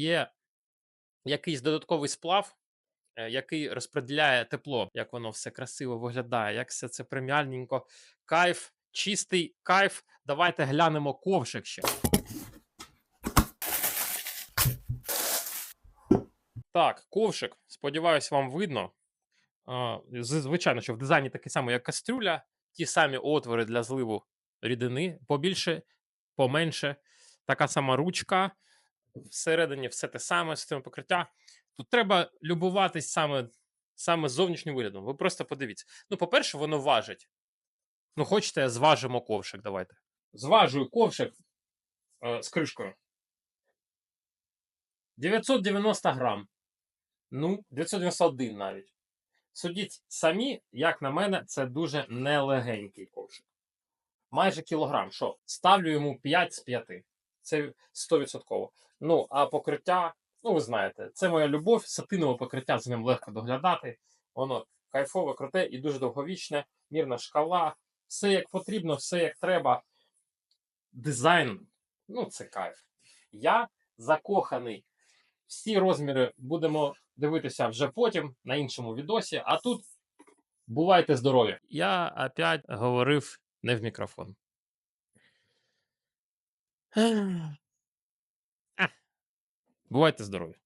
Є якийсь додатковий сплав, е, який розподіляє тепло, як воно все красиво виглядає, як все це преміальненько. Кайф, чистий кайф. Давайте глянемо ковшик ще. Так, ковшик. Сподіваюсь, вам видно. Звичайно, що в дизайні такий самий, як кастрюля, ті самі отвори для зливу рідини, побільше, поменше. Така сама ручка. Всередині все те саме, система покриття. Тут треба любуватись саме, саме зовнішнім виглядом. Ви просто подивіться. Ну, по-перше, воно важить. Ну, хочете, зважимо ковшик, давайте. Зважую ковшик е, з кришкою. 990 грам. Ну, 991 навіть. Судіть самі, як на мене, це дуже нелегенький ковшик. Майже кілограм. Що? Ставлю йому 5 з 5. Це 100%. Ну, а покриття, ну ви знаєте, це моя любов, сатинове покриття, з ним легко доглядати. Воно кайфове, круте і дуже довговічне, мірна шкала, все як потрібно, все як треба. Дизайн, ну це кайф. Я закоханий. Всі розміри будемо дивитися вже потім на іншому відосі. А тут бувайте здорові. Я опять говорив не в мікрофон. Бувайте здорові.